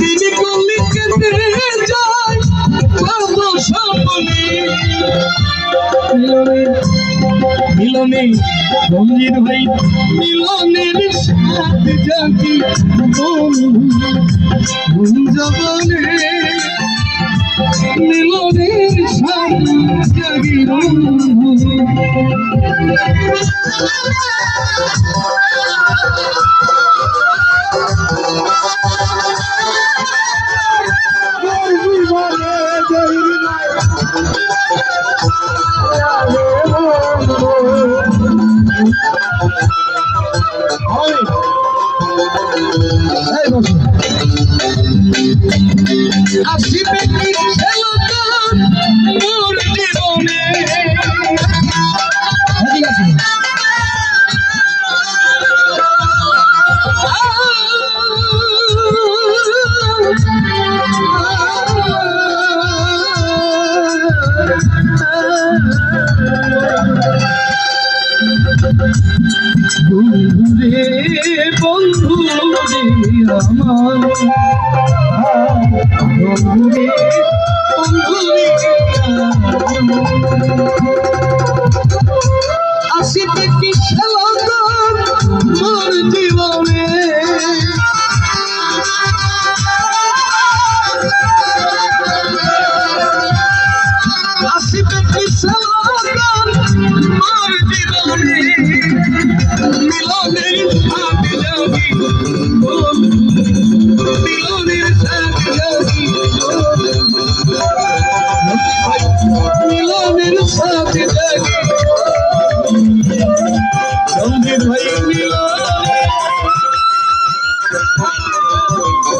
তিনি স্বপ্নে। মিলনে মিলনে রঞ্জিত ভাই মিলনের সাথে জাগি গুঞ্জবনে মিলনের আসিবে কি বন্ধু আমার বন্ধুরে বন্ধুরে আসিতে কি খেলাম মোর জীবনে। আসিতে কি খেলাম মোর জীবনে। মিলনের Oh,